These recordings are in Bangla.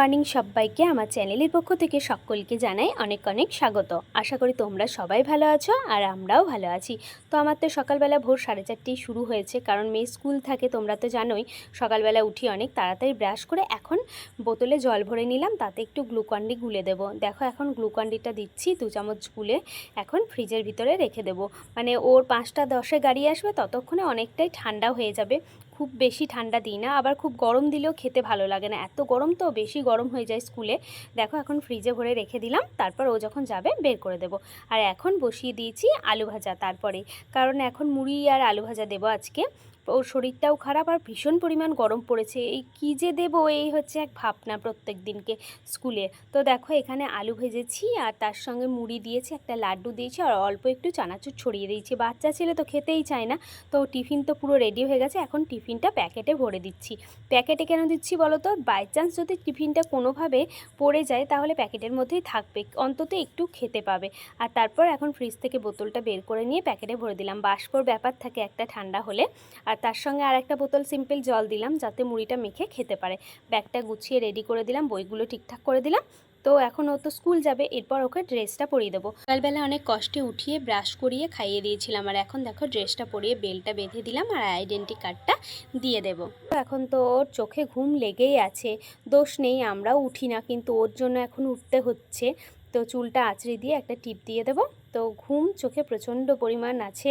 মর্নিং সবাইকে আমার চ্যানেলের পক্ষ থেকে সকলকে জানাই অনেক অনেক স্বাগত। আশা করি তোমরা সবাই ভালো আছো আর আমরাও ভালো আছি। তো আমার তো সকালবেলা ভোর সাড়ে চারটেই শুরু হয়েছে, কারণ মেয়ে স্কুল থাকে, তোমরা তো জানোই, সকালবেলা উঠি অনেক তাড়াতাড়ি ব্রাশ করে এখন বোতলে জল ভরে নিলাম, তাতে একটু গ্লুকন্ডি গুলে দেবো। দেখো এখন গ্লুকন্ডিটা দিচ্ছি, দু চামচ গুলে এখন ফ্রিজের ভিতরে রেখে দেবো। মানে ওর পাঁচটা দশে গাড়ি আসবে, ততক্ষণে অনেকটাই ঠান্ডা হয়ে যাবে। খুব বেশি ঠান্ডা দিই না, আবার খুব গরম দিলেও খেতে ভালো লাগে না। এত গরম তো, বেশি গরম হয়ে যায় স্কুলে। দেখো, এখন ফ্রিজে ভরে রেখে দিলাম, তারপর ও যখন যাবে বের করে দেব। আর এখন বসিয়ে দিয়েছি আলু ভাজা তারপরে, কারণ এখন মুড়ি আর আলু ভাজা দেবো আজকে। ওর শরীরটাও খারাপ আর ভীষণ পরিমাণ গরম পড়েছে। এই কী যে দেবো, এই হচ্ছে এক ভাবনা প্রত্যেক দিনকে স্কুলে। তো দেখো, এখানে আলু ভেজেছি আর তার সঙ্গে মুড়ি দিয়েছি, একটা লাড্ডু দিয়েছি আর অল্প একটু চানাচুর ছড়িয়ে দিয়েছি। বাচ্চা ছেলে তো খেতেই চায় না। তো টিফিন তো পুরো রেডি হয়ে গেছে, এখন টিফিনটা প্যাকেটে ভরে দিচ্ছি। প্যাকেটে কেন দিচ্ছি বলো তো? বাই চান্স যদি টিফিনটা কোনোভাবে পড়ে যায়, তাহলে প্যাকেটের মধ্যেই থাকবে, অন্তত একটু খেতে পাবে। আর তারপর এখন ফ্রিজ থেকে বোতলটা বের করে নিয়ে প্যাকেটে ভরে দিলাম। বাষ্পর ব্যাপার থাকে একটা ঠান্ডা হলে। আর তার সঙ্গে আর একটা বোতল সিম্পল জল দিলাম যাতে মুড়িটা মেখে খেতে পারে। ব্যাগটা গুছিয়ে রেডি করে দিলাম, বইগুলো ঠিকঠাক করে দিলাম। তো এখন ও তো স্কুল যাবে, এরপর ওকে ড্রেসটা পরিয়ে দেবো। সকালবেলা অনেক কষ্টে উঠিয়ে ব্রাশ করিয়ে খাইয়ে দিয়েছিলাম আর এখন দেখো ড্রেসটা পরিয়ে বেলটা বেঁধে দিলাম আর আইডেন্টি কার্ডটা দিয়ে দেবো। এখন তো ওর চোখে ঘুম লেগেই আছে, দোষ নেই, আমরাও উঠি না, কিন্তু ওর জন্য এখন উঠতে হচ্ছে। তো চুলটা আঁচড়ে দিয়ে একটা টিপ দিয়ে দেবো। তো ঘুম চোখে প্রচণ্ড পরিমাণ আছে,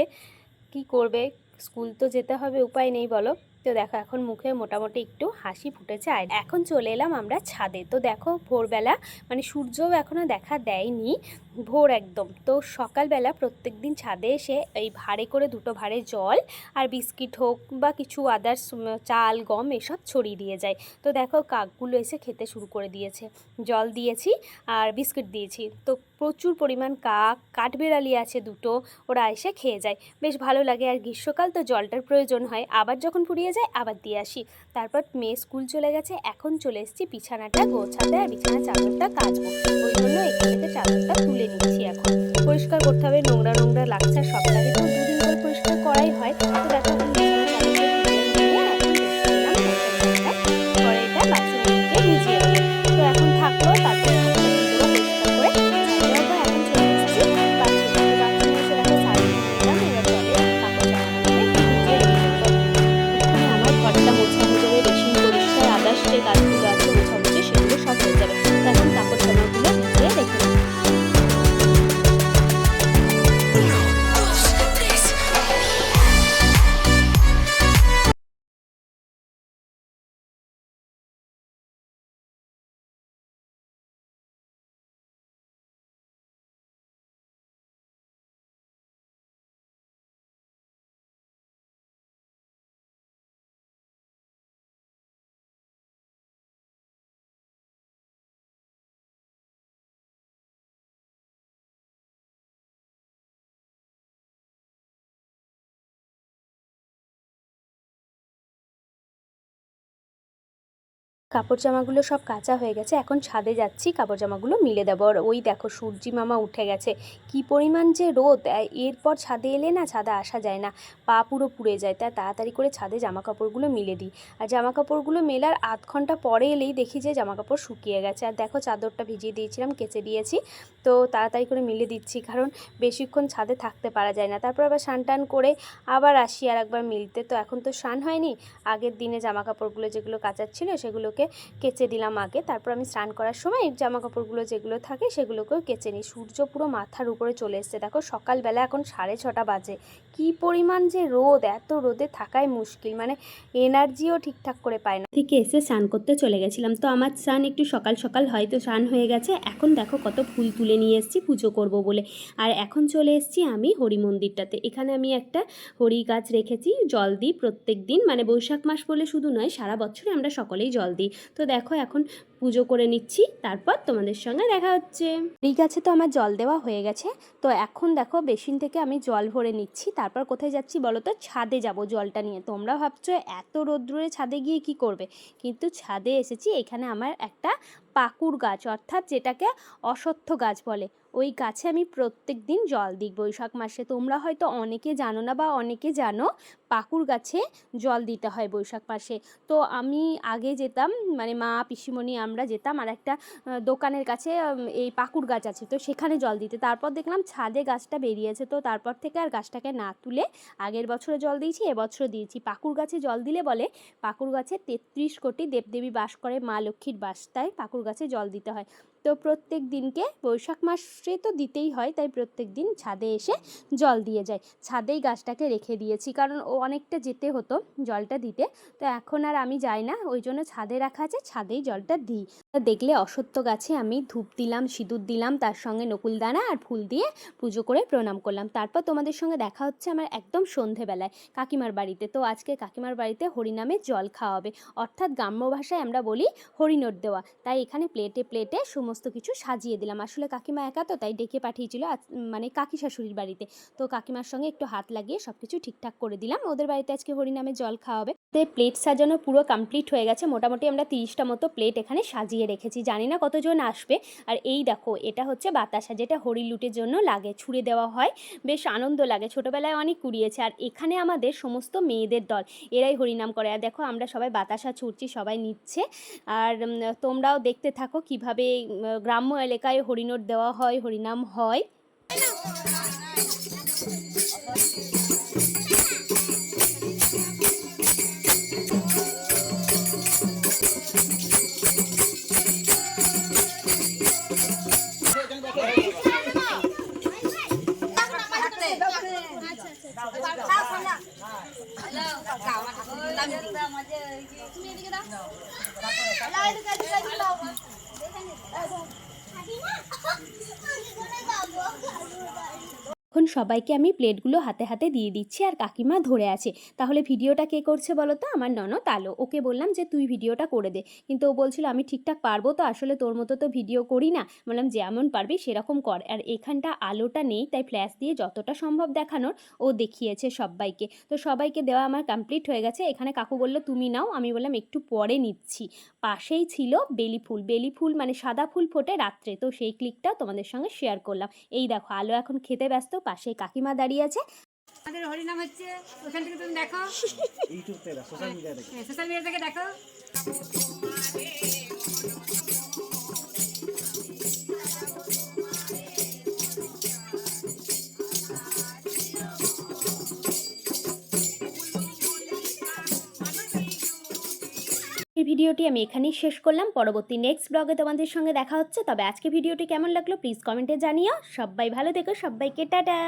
কি করবে? স্কুল তো যেতে হবে, উপায় নেই বলো। তো দেখো, এখন মুখে মোটামুটি একটু হাসি ফুটেছে আর এখন চলে এলাম আমরা ছাদে। তো দেখো ভোরবেলা মানে সূর্যও এখনও দেখা দেয়নি। ভোর একদম। তো সকালবেলা প্রত্যেক দিন ছাদে এসে এই ভারে করে দুটো ভারে জল আর বিস্কিট হোক বা কিছু আদার্স চাল, গম এসব ছড়িয়ে দিয়ে যায়। তো দেখো কাকগুলো এসে খেতে শুরু করে দিয়েছে। জল দিয়েছি আর বিস্কিট দিয়েছি। তো প্রচুর পরিমাণ কাক, কাঠবেড়ালি আছে দুটো, ওরা এসে খেয়ে যায়। বেশ ভালো লাগে। আর গ্রীষ্মকাল তো জলটার প্রয়োজন হয়। আবার যখন ফুরিয়ে যায়, আবার দিয়ে আসি। তারপর মেয়ে স্কুল চলে গেছে, এখন চলে এসেছি বিছানাটা গোছাতে আর বিছানার চাদরটা কাচবো। ওই জন্য এখান থেকে চাদরটা তুলে নিচ্ছি এখন। পরিষ্কার করতে হবে, নোংরা নোংরা লাগছে সপ্তাহে তো দুদিন করে পরিষ্কার করাই হয়। তো দেখো কাপড় জামাগুলো সব কাঁচা হয়ে গেছে, এখন ছাদে যাচ্ছি কাপড় জামাগুলো মিলে দেবো। আর ওই দেখো, সূর্যি মামা উঠে গেছে। কি পরিমাণ যে রোদ! এরপর ছাদে এলে না, ছাদে আসা যায় না। পা পুরো পুড়ে যায় তাই তাড়াতাড়ি করে ছাদে জামা কাপড়গুলো মিলে দিই। আর জামা কাপড়গুলো মেলার আধ ঘণ্টা পরে এলেই দেখি যে জামা কাপড় শুকিয়ে গেছে। আর দেখো, চাদরটা ভিজিয়ে দিয়েছিলাম, কেচে দিয়েছি। তো তাড়াতাড়ি করে মিলে দিচ্ছি, কারণ বেশিক্ষণ ছাদে থাকতে পারা যায় না। তারপর আবার স্নান টান করে আবার আসি আর একবার মিলতে। তো এখন তো স্নান হয়নি। আগের দিনে জামা কাপড়গুলো যেগুলো কাচার ছিল সেগুলোকে কেচে দিলাম আগে। তারপর আমি স্নান করার সময় জামা কাপড়গুলো যেগুলো থাকে সেগুলোকেও কেচে নিই। সূর্য পুরো মাথার উপরে চলে এসছে। দেখো সকালবেলা এখন সাড়ে ছটা বাজে। কি পরিমাণ যে রোদ, এত রোদে থাকাই মুশকিল। মানে এনার্জিও ঠিকঠাক করে পায় না। থেকে এসে স্নান করতে চলে গেছিলাম। তো আমার স্নান একটু সকাল সকাল হয়তো স্নান হয়ে গেছে। এখন দেখো কত ফুল তুলে নিয়ে এসেছি পুজো করব বলে। আর এখন চলে এসেছি আমি হরি মন্দিরটাতে। এখানে আমি একটা হরি গাছ রেখেছি, জল দিই প্রত্যেক দিন। মানে বৈশাখ মাস বলে শুধু নয়, সারা বছরে আমরা সকলেই জল দিই। তো দেখো এখন পুজো করে নিচ্ছি, তারপর তোমাদের সঙ্গে দেখা হচ্ছে। হরি গাছে তো, আমার জল দেওয়া হয়ে গেছে। তো এখন দেখো, বেসিন থেকে আমি জল ভরে নিচ্ছি। তারপর কোথায় যাচ্ছি বলো তো? ছাদে যাব জলটা নিয়ে। তোমরা ভাবছ, এত রোদ্দুরে ছাদে গিয়ে কি করবে? কিন্তু ছাদে এসেছি, এখানে আমার একটা পাকুর গাছ, অর্থাৎ যেটাকে অশ্বত্থ গাছ বলে। ওই গাছে আমি প্রত্যেক দিন জল দিই বৈশাখ মাসে। তোমরা হয়তো অনেকে জানো না বা অনেকে জানো পাকুর গাছে জল দিতে হয় বৈশাখ মাসে। তো আমি আগে যেতাম মানে মা, পিসিমণি আমরা যেতাম আর একটা দোকানের কাছে এই পাকুর গাছ আছে তো সেখানে জল দিতে। তারপর দেখলাম ছাদে গাছটা বেরিয়েছে তো তারপর থেকে আর গাছটাকে না তুলে আগের বছরে জল দিয়েছি এবছর দিয়েছি। পাকুর গাছে জল দিলে বলে পাকুর গাছে তেত্রিশ কোটি দেবদেবী বাস করে মা লক্ষ্মীর বাস, তাই পাকুর গাছে জল দিতে হয়। তো প্রত্যেক দিনকে বৈশাখ মাসে তো দিতেই হয়, তাই প্রত্যেক দিন ছাদে এসে জল দিয়ে যায়। ছাদেই গাছটাকে রেখে দিয়েছি, কারণ ও অনেকটা যেতে হতো জলটা দিতে। তো এখন আর আমি যাই না, ওই জন্য ছাদে রাখা আছে, ছাদেই জলটা দিই। দেখলে অসত্য গাছে আমি ধূপ দিলাম, সিঁদুর দিলাম, তার সঙ্গে নকুলদানা আর ফুল দিয়ে পুজো করে প্রণাম করলাম। তারপর তোমাদের সঙ্গে দেখা হচ্ছে আমার একদম সন্ধেবেলায় কাকিমার বাড়িতে। তো আজকে কাকিমার বাড়িতে হরিনামে জল খাওয়াবে অর্থাৎ গ্রাম্য ভাষায় আমরা বলি হরিনোট দেওয়া। তাই এখানে প্লেটে প্লেটে সমস্ত কিছু সাজিয়ে দিলাম। আসলে কাকিমা একা তো, তাই ডেকে পাঠিয়েছিল মানে কাকি শাশুড়ির বাড়িতে। তো কাকিমার সঙ্গে একটু হাত লাগিয়ে সব কিছু ঠিকঠাক করে দিলাম। ওদের বাড়িতে আজকে হরিনামে জল খাওয়াবে তো প্লেট সাজানো পুরো কমপ্লিট হয়ে গেছে। মোটামুটি আমরা তিরিশটা মতো প্লেট এখানে সাজিয়ে রেখেছি। জানি না কতজন আসবে। আর এই দেখো, এটা হচ্ছে বাতাসা, যেটা হরি লুটের জন্য লাগে। ছুঁড়ে দেওয়া হয়। বেশ আনন্দ লাগে। ছোটোবেলায় অনেক কুড়িয়েছে। আর এখানে আমাদের সমস্ত মেয়েদের দল, এরাই হরিনাম করে। আর দেখো, আমরা সবাই বাতাসা ছুটছি সবাই নিচ্ছে। আর তোমরাও দেখতে থাকো কীভাবে গ্রাম্য এলাকায় হরিনোট দেওয়া হয় হরিনাম হয়। এখন 哎，老公，小心点。সবাইকে আমি প্লেটগুলো হাতে হাতে দিয়ে দিচ্ছি আর কাকিমা ধরে আছে। তাহলে ভিডিওটা কে করছে বলো তো? আমার ননদ আলো। ওকে বললাম যে, তুই ভিডিওটা করে দে। কিন্তু ও বলছিল, আমি ঠিকঠাক পারব তো, আসলে তোর মতো তো ভিডিও করি না। বললাম, যেমন পারবি সেরকম কর। আর এখানটা আলোটা নেই, তাই ফ্ল্যাশ দিয়ে যতটা সম্ভব দেখানোর ও দেখিয়েছে সবাইকে। তো সবাইকে দেওয়া আমার কমপ্লিট হয়ে গেছে। এখানে কাকু বলল, তুমি নাও। আমি বললাম, একটু পরে নিচ্ছি। পাশেই ছিল বেলি ফুল বেলি ফুল মানে সাদা ফুল ফোটে রাত্রে। তো সেই ক্লিকটা তোমাদের সঙ্গে শেয়ার করলাম। এই দেখো, আলো এখন খেতে ব্যস্ত, পাশে কাকিমা দাঁড়িয়ে আছে। আমাদের হরিনাম হচ্ছে ওখান থেকে তুমি দেখো। ইউটিউব থেকে সোশ্যাল মিডিয়া থেকে। সোশ্যাল মিডিয়া থেকে দেখো। ভিডিওটি আমি এখানেই শেষ করলাম। পরবর্তী নেক্সট ব্লগে তোমাদের সঙ্গে দেখা হচ্ছে। তবে আজকে ভিডিওটি কেমন লাগল প্লিজ কমেন্টে জানিও। সবাই ভালো থেকো, সবাইকে টাটা।